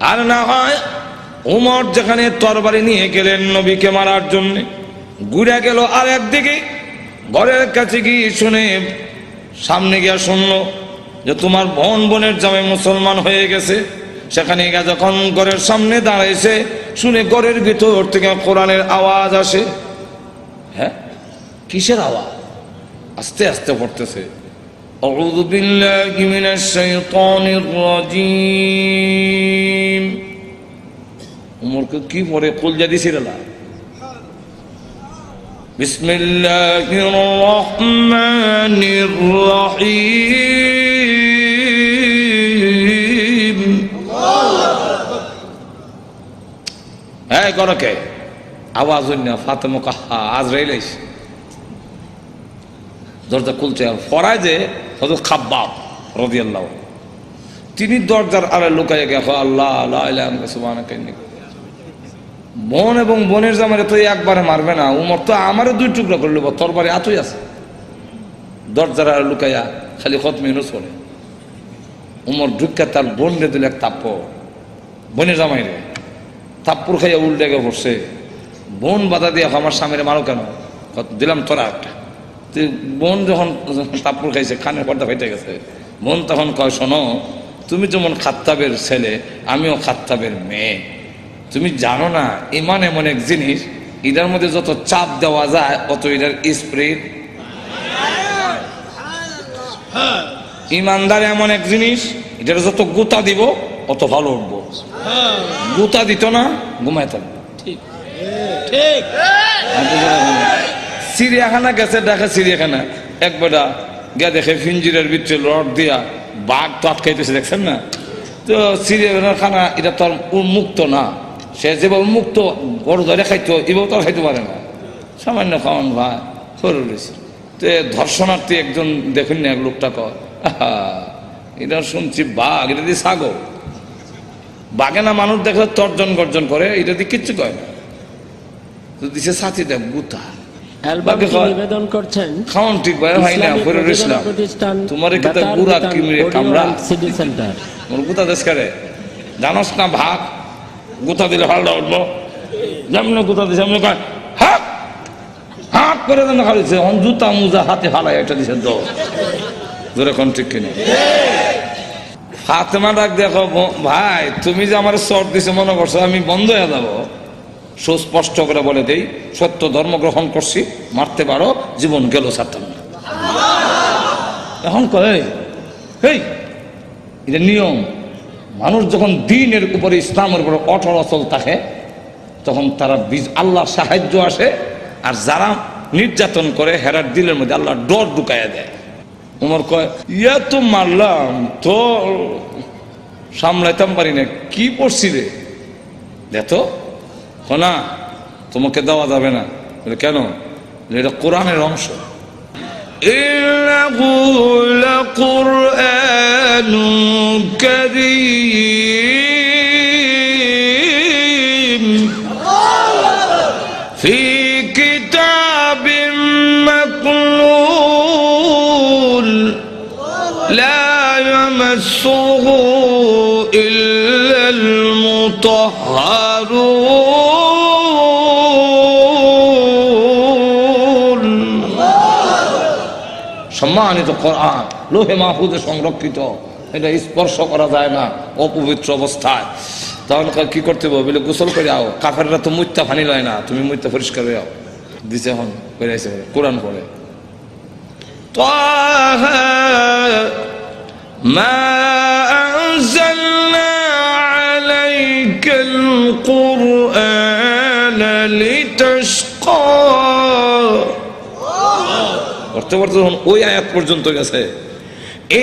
আর না হয় উমর যেখানে তরবারি নিয়ে গেলেন নবীকে মারার জন্য, ঘুরে গেল আর একদিকে ঘরের কাছে গিয়ে শুনে সামনে গিয়া শুনলো যে তোমার বোন বোনের জামে মুসলমান হয়ে গেছে। সেখানে গিয়ে যখন ঘরের সামনে দাঁড়াইছে, শুনে ঘরের ভিতর থেকে কোরআনের আওয়াজ আসে। হ্যাঁ? কিসের আওয়াজ? আস্তে আস্তে পড়তেছে। أعوذ بالله من الشيطان الرجيم উমরকে কি পড়ে কুল জাদি সিরালা بسم الله الرحمن الرحيم হ্যাঁ করকে আওয়াজ হইন না ফাতেমা কাহা আজ রেলাইস দরজা খুলছে আর ফরায় হয়তো খাব্বাব রদি আল্লাহ তিনি দরজার আরে লুকাইয়া গেছে আল্লাহ আল্লাহ বোন এবং বোনের জামারে তো একবারে মারবে না, উমর তো আমারও দুই টুকরা করে নেব তোর বাড়ি আছে। দরজার আরে লুকাইয়া খালি খত মেহনুস করে উমর ঢুকা তার বোন রে দিল এক তাপ্প বোনের জামাই রে তাপ্পুর খাইয়া উল্টে গে পড়ছে বোন বাধা দিয়ে আমার স্বামীরে মারো কেন? দিলাম তোরা একটা। তো বোন যখন তাপ্পুর খাইছে খানের পর্দা ফেটে গেছে বোন তখন কয় শোনো তুমি যেমন খাত্তাবের ছেলে আমিও খাত্তাবের মেয়ে। তুমি জানো না ইমান এমন এক জিনিস এটার মধ্যে যত চাপ দেওয়া যায় অত এটার স্প্রিড ইমানদার এমন এক জিনিস এটার যত গুতা দিব অত ভালো উঠবো। গুতা দিত না ঘুমাইত না ঠিক। চিড়িয়াখানা গেছে দেখে চিড়িয়াখানা। এক বেটা গিয়া দেখে ফিঞ্জিরের ভিতরে রড দিয়া বাঘ তো আটকাইতেছে দেখছেন না? তো চিড়িয়াখানার খানা এটা তো উন্মুক্ত না। সে যেভাবে মুক্ত বড় ধরে খাইতো এভাবে তো খাইতে পারে না। সামান্য খাওয়ান ভাই সরু রয়েছে। তো ধর্ষণার্থী একজন দেখুন না এক লোকটা আহা, এটা শুনছি বাঘ এটা দিয়ে ছাগল। বাঘে না মানুষ দেখলে তর্জন গর্জন করে এটা দিয়ে কিচ্ছু কয় না। তো দিছে সাথী দেখ গুতা। নিবেদন করছেন? খাওয়ান ঠিক ভাই না তোমার কিমরে সেন্টার মোর গুতা দেশ করে। জানোস না ভাগ গুতা দিলে হালটা উঠবো। যেমন গুতা দিছে এমনি কয় হাক হাক করে দেন খালিছে হন জুতা মুজা হাতে ফালাই এটা দিছে দো। জোরে কোন ঠিক কিনে। ফাতেমা ডাক দেখো ভাই তুমি যে আমার শর্ট দিছে মনে করছ আমি বন্ধ হয়ে যাব। সুস্পষ্ট করে বলে দেই, সত্য ধর্ম গ্রহণ করছি, মারতে পারো, জীবন গেল ছাড়তাম এখন কয়, হেই, এটা নিয়ম। মানুষ যখন দিনের উপরে ইসলামের উপরে অটল অচল থাকে, তখন তারা বীজ আল্লাহর সাহায্য আসে, আর যারা নির্যাতন করে, হেরার দিলের মধ্যে আল্লাহ ডর ঢুকাইয়া দেয়। উমর কয়, ইয়া তো মারলাম তো সামলাইতাম পারি না, কি পড়ছি রে? দেখো না তোমাকে দেওয়া যাবে না বলে কেন বলে, এটা কোরআনের অংশ إنه لقرآن كريم في كتاب مكنون لا يمسه সম্মানিত কোরআন লোহে মাহফুজে সংরক্ষিত এটা স্পর্শ করা যায় না অপবিত্র অবস্থায় তখন কয় কি করতে হবে বলে গোসল করে আও কাফেররা তো মুত্যা ফানি লয় না তুমি মুত্যা পরিষ্কার হয়ে আও দিছে এখন করে আইছে কোরআন পড়ে طه ما أنزلنا عليك القرآن পড়তে যখন ওই আয়াত পর্যন্ত গেছে।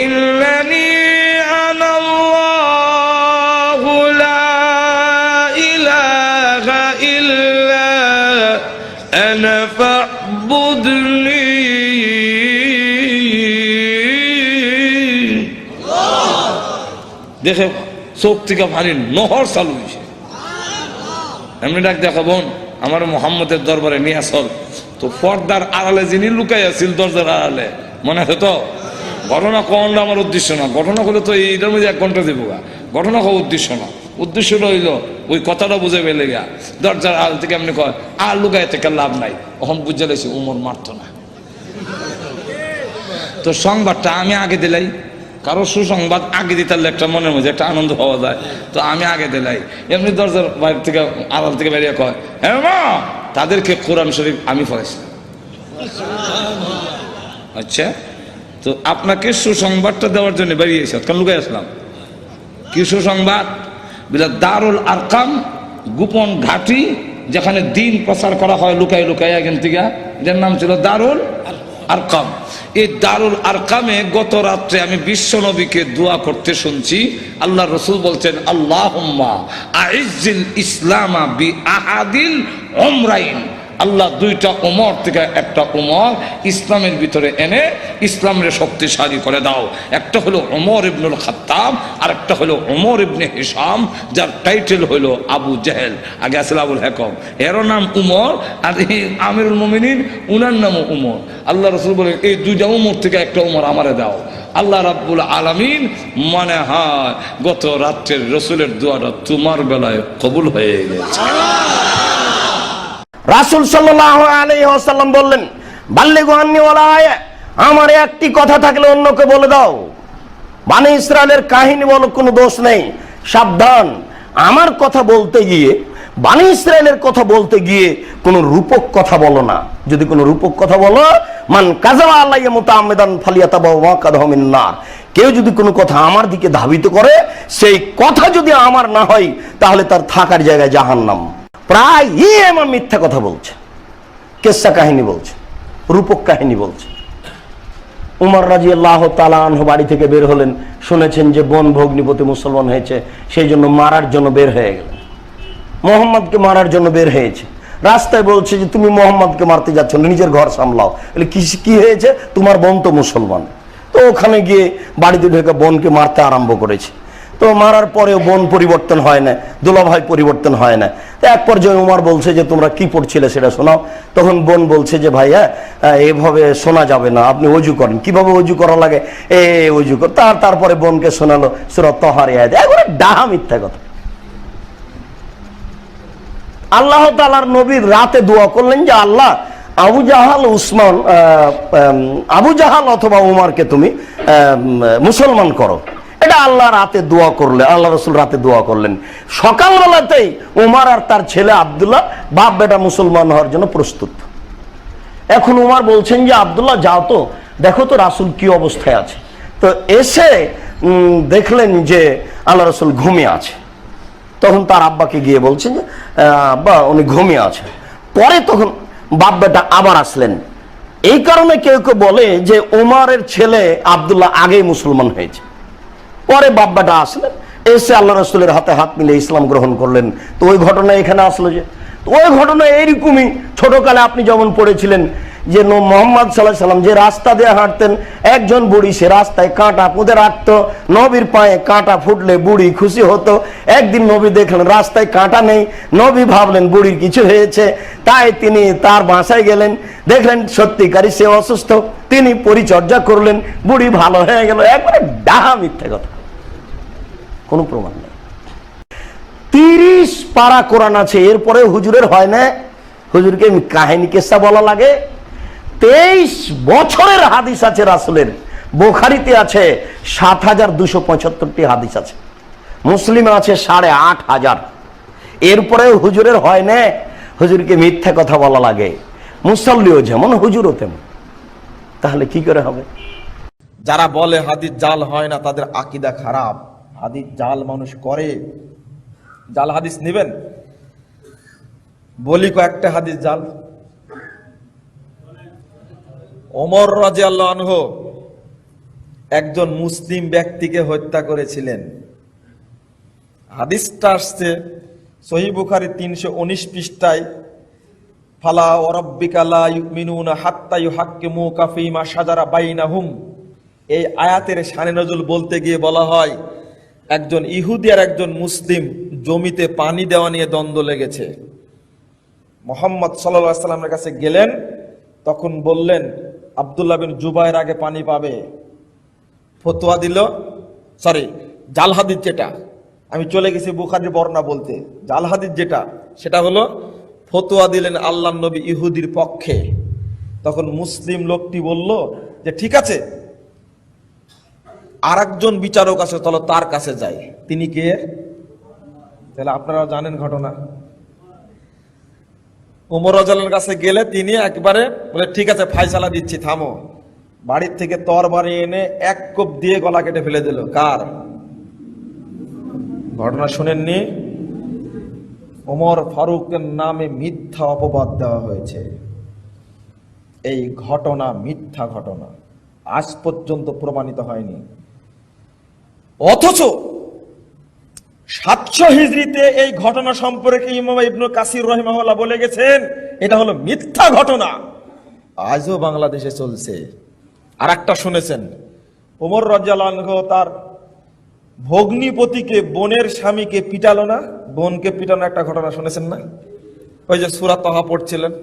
ইন্নানি আনাল্লাহু লা ইলাহা ইল্লা আনা ফা'বুদনি। দেখে চোখ থেকে পানি নহর চালু হয়েছে। এমনি ডাক দেখা বোন আমার মোহাম্মদের দরবারে নিয়ে আসল। তো পর্দার আড়ালে যিনি লুকাই আছিল, দরজার আড়ালে। মনে আছে তো? ঘটনা কোনটা আমার উদ্দেশ্য না। ঘটনা হলে তো এইটার মধ্যে এক ঘণ্টা দেবো। ঘটনা হওয়া উদ্দেশ্য না। উদ্দেশ্য রইল, ওই কথাটা বুঝে পেলে গা। দরজার আল থেকে এমনি কয়, আর লুকায় থেকে লাভ নাই। ওখান বুঝে লেছি উমর মারতো না। তো সংবাদটা আমি আগে দিলাই। কারও সুসংবাদ আগে দিতে পারলে একটা মনের মধ্যে একটা আনন্দ পাওয়া যায়। তো আমি আগে দিলাই। এমনি দরজার বাইরে থেকে, আড়াল থেকে বেরিয়ে কয় হ্যাঁ মা! তাদেরকে কোরআন শরীফ আমি পড়াইছিলাম আচ্ছা তো আপনাকে সুসংবাদটা দেওয়ার জন্য বেরিয়েছে কারণ লুকাই আসলাম। কি সুসংবাদ? বিলা দারুল আরকাম, গোপন ঘাটি, যেখানে দিন প্রচার করা হয় লুকাই লুকাইয়া এখান থেকে। যার নাম ছিল দারুল আরকাম। এই দারুল আরকামে গত রাত্রে আমি বিশ্ব নবীকে দোয়া করতে শুনছি। আল্লাহ রসুল বলছেন আল্লাহ আইজিল ইসলামা বি আহাদিল ওমরাইন আল্লাহ দুইটা উমর থেকে একটা উমর ইসলামের ভিতরে এনে ইসলামের শক্তিশালী করে দাও। একটা হলো উমর ইবনুল খাত্তাব আর একটা হলো উমর ইবনে হিসাম যার টাইটেল হলো আবু জেহেল। আগে আসলে আবুল হেকম। এরও নাম উমর, আর এই আমিরুল মোমিনিন, উনার নামও উমর। আল্লাহ রসুল বলে, এই দুইটা উমর থেকে একটা উমর আমারে দাও। আল্লাহ রাব্বুল আলামিন মনে হয়, গত রাত্রের রসুলের দোয়াটা তোমার বেলায় কবুল হয়ে গেছে। রাসুল সাল্লাহ আলাইসাল্লাম বললেন বাল্যে গোহান্নি ওলায় আমার একটি কথা থাকলে অন্যকে বলে দাও। মানে ইসরায়েলের কাহিনী বলো, কোনো দোষ নেই। সাবধান, আমার কথা বলতে গিয়ে, বানি ইসরায়েলের কথা বলতে গিয়ে কোনো রূপক কথা বলো না। যদি কোনো রূপক কথা বলো, মান কাজাবা আল্লাহ মতো আমেদান ফালিয়াতা বাবা কাদহমিন না কেউ যদি কোনো কথা আমার দিকে ধাবিত করে, সেই কথা যদি আমার না হয়, তাহলে তার থাকার জায়গায় জাহান্নাম। প্রায় আমার মিথ্যা কথা বলছে। কেসা কাহিনী বলছে রূপক কাহিনী বলছে। উমর রাজি আল্লাহ তালাহ বাড়ি থেকে বের হলেন শুনেছেন যে বন ভগ্নিপতি মুসলমান হয়েছে সেই জন্য মারার জন্য বের হয়ে গেলেন। মোহাম্মদকে মারার জন্য বের হয়েছে। রাস্তায় বলছে যে তুমি মোহাম্মদকে মারতে যাচ্ছ না, নিজের ঘর সামলাও। কি কি হয়েছে? তোমার বোন তো মুসলমান। তো ওখানে গিয়ে বাড়িতে ঢুকে বোনকে মারতে আরম্ভ করেছে। তো মারার পরেও বোন পরিবর্তন হয় না, দুলাভাই পরিবর্তন হয় না। এক পর্যায়ে উমার বলছে যে, তোমরা কি পড়ছিলে সেটা শোনাও। তখন বোন বলছে যে, ভাইয়া এভাবে শোনা যাবে না, আপনি অজু করেন। কীভাবে অজু করা লাগে? এ, অজু কর। তার, তারপরে বোনকে শোনালো সুরত তহারে একবারে ডাহা মিথ্যা কথা। আল্লাহ তালার নবীর রাতে দোয়া করলেন যে, আল্লাহ, আবু জাহাল, উসমান আবু জাহাল অথবা উমারকে তুমি মুসলমান করো। এটা আল্লাহ রাতে দোয়া করলে, আল্লাহ রসুল রাতে দোয়া করলেন। সকালবেলাতেই উমার আর তার ছেলে আবদুল্লাহ বাপ বেটা মুসলমান হওয়ার জন্য প্রস্তুত। এখন উমার বলছেন যে, আবদুল্লাহ, যাও তো, দেখো তো রাসুল কি অবস্থায় আছে। তো এসে দেখলেন যে আল্লাহ রসুল ঘুমিয়ে আছে। তখন তার আব্বাকে গিয়ে বলছেন যে আব্বা, উনি ঘুমিয়ে আছে পরে তখন বাপ বেটা আবার আসলেন। এই কারণে কেউ কেউ বলে যে, উমারের ছেলে আবদুল্লাহ আগেই মুসলমান হয়েছে। পরে বাপ বেটা আসলেন। এসে আল্লাহ রসুলের হাতে হাত মিলে ইসলাম গ্রহণ করলেন। তো ওই ঘটনা এখানে আসলো যে ওই ঘটনা এইরকমই ছোটকালে আপনি যেমন পড়েছিলেন যে মোহাম্মদ সাল্লাহ সাল্লাম যে রাস্তা দিয়ে হাঁটতেন, একজন বুড়ি সে রাস্তায় কাঁটা পুঁতে রাখতো, নবীর পায়ে কাঁটা ফুটলে বুড়ি খুশি হতো। একদিন নবী দেখলেন রাস্তায় কাঁটা নেই, নবী ভাবলেন বুড়ির কিছু হয়েছে, তাই তিনি তার বাসায় গেলেন। দেখলেন সত্যিকারই সে অসুস্থ, তিনি পরিচর্যা করলেন, বুড়ি ভালো হয়ে গেল। একবারে ডাহা মিথ্যে কথা। কোনো প্রমাণ নেই। তিরিশ পারা কোরআন আছে এরপরে হুজুরের হয় না। হুজুরকে কাহিনী কেসা বলা লাগে? তেইশ বছরের হাদিস আছে রাসুলের। বোখারিতে আছে সাত হাজার দুশো পঁচাত্তরটি হাদিস আছে। মুসলিমে আছে সাড়ে আট হাজার। এরপরেও হুজুরের হয় না, হুজুরকে মিথ্যা কথা বলা লাগে। মুসল্লিও যেমন, হুজুরও তেমন। তাহলে কি করে হবে? যারা বলে হাদিস জাল হয় না, তাদের আকিদা খারাপ। হাদিস জাল মানুষ করে, জাল হাদিস নেবেন? বলি কয়েকটা হাদিস জাল। ওমর রাজে আল্লাহ একজন মুসলিম ব্যক্তিকে হত্যা করেছিলেন। হাদিসটা আসছে সহি বুখারি তিনশো উনিশ পৃষ্ঠায়, ফালা ওরব্বিকা লা ইউমিনুনা হাত্তা ইউহাক্কিমু কাফিমা সাজারা বাইনাহুম। এই আয়াতের শানে নজুল বলতে গিয়ে বলা হয় একজন ইহুদি আর একজন মুসলিম জমিতে পানি দেওয়া নিয়ে দ্বন্দ্ব লেগেছে। মোহাম্মদ সাল্লামের কাছে গেলেন, তখন বললেন, আবদুল্লাহ বিন জুবাইর আগে পানি পাবে। ফতোয়া দিল, সরি জাল হাদিস যেটা। আমি চলে গেছি বুখারির বর্ণা বলতে। জাল হাদিস যেটা, সেটা হলো, ফতোয়া দিলেন আল্লাহ নবী ইহুদির পক্ষে। তখন মুসলিম লোকটি বলল যে, ঠিক আছে আর একজন বিচারক আছে তাহলে তার কাছে যাই। তিনি কে? তাহলে আপনারা জানেন ঘটনা। উমর রাজালের কাছে গেলে তিনি একবারে বলে ঠিক আছে ফাইসালা দিচ্ছি থামো। বাড়ির থেকে তর বাড়ি এনে এক কোপ দিয়ে গলা কেটে ফেলে দিল। কার? ঘটনা শুনেননি। ওমর ফারুকের নামে মিথ্যা অপবাদ দেওয়া হয়েছে। এই ঘটনা মিথ্যা ঘটনা। আজ পর্যন্ত প্রমাণিত হয়নি। অথচ সাতশো হিজড়িতে এই ঘটনা সম্পর্কে ইমাম ইবনু কাসির রহিমাহুল্লাহ বলে গেছেন, এটা হলো মিথ্যা ঘটনা। আজও বাংলাদেশে চলছে। আর একটা শুনেছেন, ওমর রাজ্জালাহ তার ভগ্নিপতিকে, বোনের স্বামীকে পিটালো না? বোনকে পিটানো একটা ঘটনা শুনেছেন না? ওই যে সুরাত তহা পড়ছিলেন,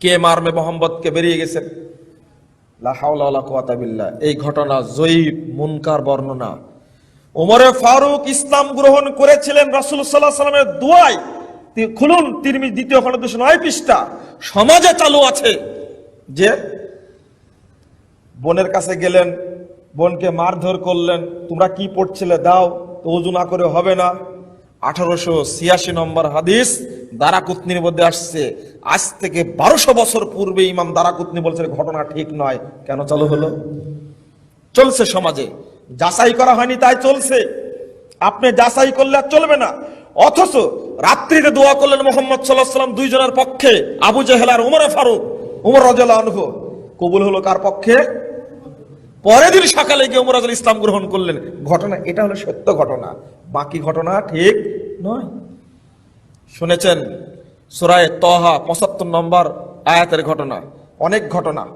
কে মারমে মোহাম্মদকে বেরিয়ে গেছেন? লা হাওলা ওয়ালা কুওয়াতা এই ঘটনা জয়ীব, মুনকার বর্ণনা। ওমরে ফারুক ইসলাম গ্রহণ করেছিলেন রাসূল আলাইহি সাল্লামের দুয়ায়। তি- খুলুন তিরমিজ দ্বিতীয় খণ্ড দুশো নয় পৃষ্ঠা। সমাজে চালু আছে যে বোনের কাছে গেলেন, বোনকে মারধর করলেন, তোমরা কি পড়ছিলে দাও, তো না করে হবে না। আঠারোশো ছিয়াশি নম্বর হাদিস দারাকুতনির মধ্যে আসছে, আজ থেকে বারোশো বছর পূর্বে ইমাম দারাকুতনি বলছে ঘটনা ঠিক নয়। কেন চালু হলো? চলছে সমাজে। যাচাই করা হয়নি, তাই চলছে। আপনি যাচাই করলে আর চলবে না। অথচ রাত্রিতে দোয়া করলেন মোহাম্মদ সাল্লাহ সাল্লাম দুইজনের পক্ষে, আবু জেহেল আর উমর ফারুক। উমর রাজা আনহু, কবুল হলো কার পক্ষে? পরের দিন সকালে গিয়ে উমর ইসলাম গ্রহণ করলেন। ঘটনা, এটা হলো সত্য ঘটনা। বাকি ঘটনা ঠিক নয়। শুনেছেন সুরায় তহা পঁচাত্তর নম্বর আয়াতের ঘটনা। অনেক ঘটনা।